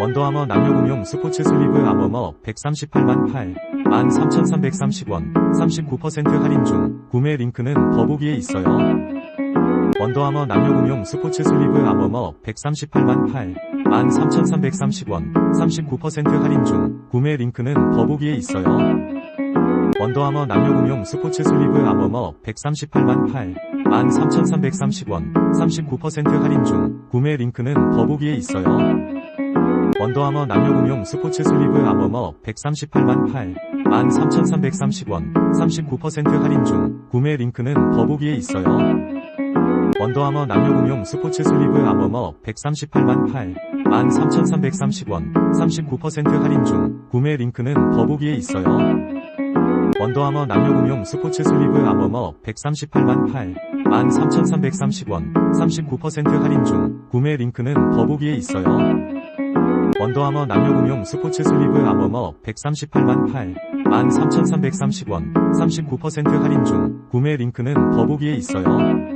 원더아머 남녀공용 스포츠 슬리브 아머머 138만 8 13,330원 39% 할인 중 구매 링크는 더보기에 있어요. 원더아머 남녀공용 스포츠 슬리브 아머머 138만 8 13,330원 39% 할인 중 구매 링크는 더보기에 있어요. 원더아머 남녀공용 스포츠 슬리브 아머머 138만 8 13,330원 39% 할인 중 구매 링크는 더보기에 있어요. 원더아머 남녀공용 스포츠 슬리브 아머머 138만 8 13,330원 39% 할인 중 구매 링크는 더보기에 있어요. 원더아머 남녀공용 스포츠 슬리브 아머머 138만 8 13,330원 39% 할인 중 구매 링크는 더보기에 있어요. 원더아머 남녀공용 스포츠 슬리브 아머머 138만 8 13,330원 39% 할인 중 구매 링크는 더보기에 있어요. 원더아머 남녀공용 스포츠 슬리브 아머머 138만 8 13,330원 39% 할인 중 구매 링크는 더보기에 있어요.